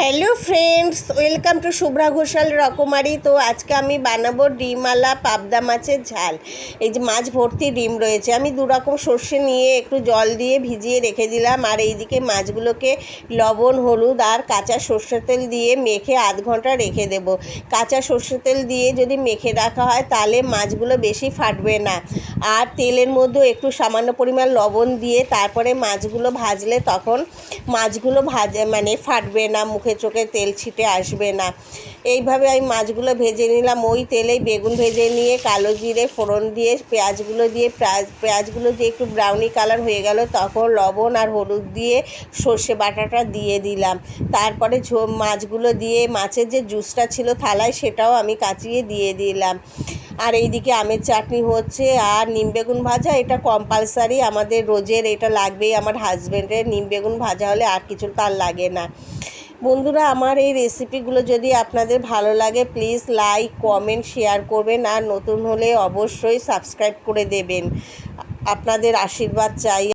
Hello friends welcome to Shubhra Ghoshal রকমারি তো আজকে আমি বানাবো ডিমওয়ালা পাবদা মাছের ঝাল। এই যে মাছ ভর্তি ডিম রয়েছে। আমি দু রকম সর্ষে নিয়ে একটু জল দিয়ে ভিজিয়ে রেখে দিলাম। আর এইদিকে মাছগুলোকে লবণ, হলুদ আর কাঁচা সর্ষের তেল দিয়ে মেখে আধ ঘণ্টা রেখে দেব। কাঁচা সর্ষের তেল দিয়ে যদি মেখে রাখা হয়, তাহলে মাছগুলো বেশি ফাটবে না। আর তেলের মধ্যে একটু সামান্য পরিমাণ লবণ দিয়ে তারপরে মাছগুলো ভাজলে তখন মাছগুলো ভাজে মানে ফাটবে না মুখে চোখে তেল ছিটে আসবে না। এইভাবে আমি মাছগুলো ভেজে নিলাম। ওই তেলেই বেগুন ভেজে নিয়ে, কালো জিরে ফোড়ন দিয়ে, পেঁয়াজগুলো দিয়ে, পেঁয়াজ, পেঁয়াজগুলো দিয়ে একটু ব্রাউনি কালার হয়ে গেল, তখন লবণ আর হলুদ দিয়ে সর্ষে বাটাটা দিয়ে দিলাম। তারপরে ঝো, মাছগুলো দিয়ে মাছের যে জুসটা ছিল থালায়, সেটাও আমি কাচিয়ে দিয়ে দিলাম। আর এইদিকে আমের চাটনি হচ্ছে, আর নিম বেগুন ভাজা, এটা কম্পালসারি আমাদের রোজের, এটা লাগবেই আমার হাজব্যান্ডের নিম বেগুন ভাজা হলে আর কিছু তার লাগে না। বন্ধুরা, আমার এই রেসিপিগুলো যদি আপনাদের ভালো লাগে প্লিজ লাইক কমেন্ট শেয়ার করবেন আর নতুন হলে অবশ্যই সাবস্ক্রাইব করে দেবেন। আপনাদের আশীর্বাদ চাই।